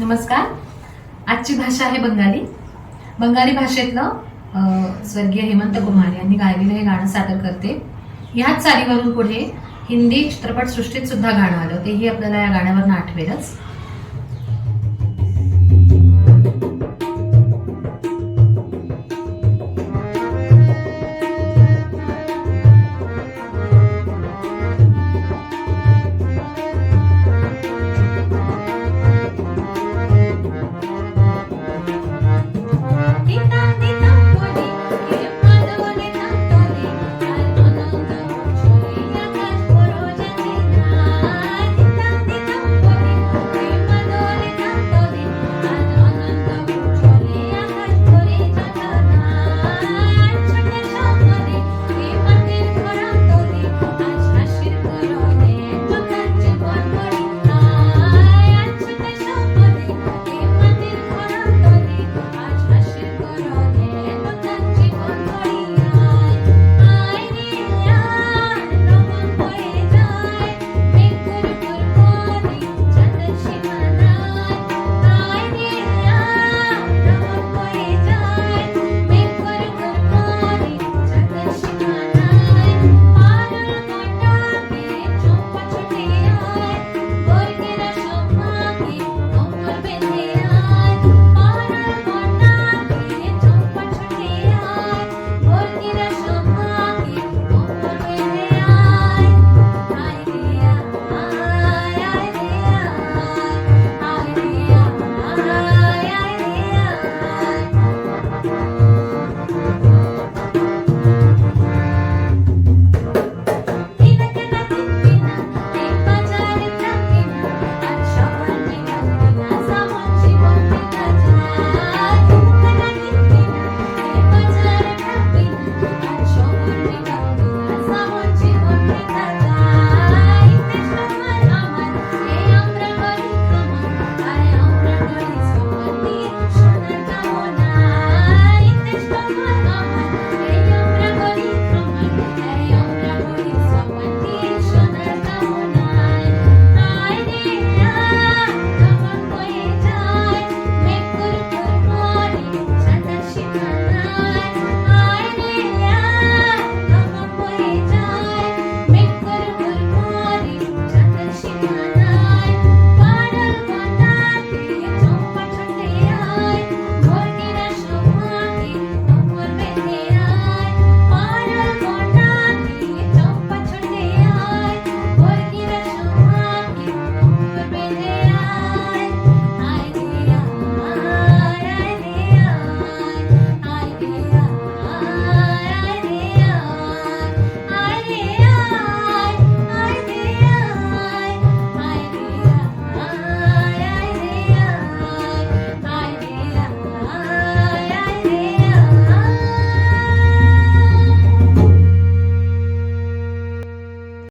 नमस्कार. आजची भाषा आहे बंगाली. बंगाली भाषेतलं स्वर्गीय हेमंत कुमार यांनी गायलेलं हे गाणं सादर करते. ह्याच चालीवरून पुढे हिंदी चित्रपटसृष्टीत सुद्धा गाणं आलं. तेही आपल्याला या गाण्यावरनं आठवेलच.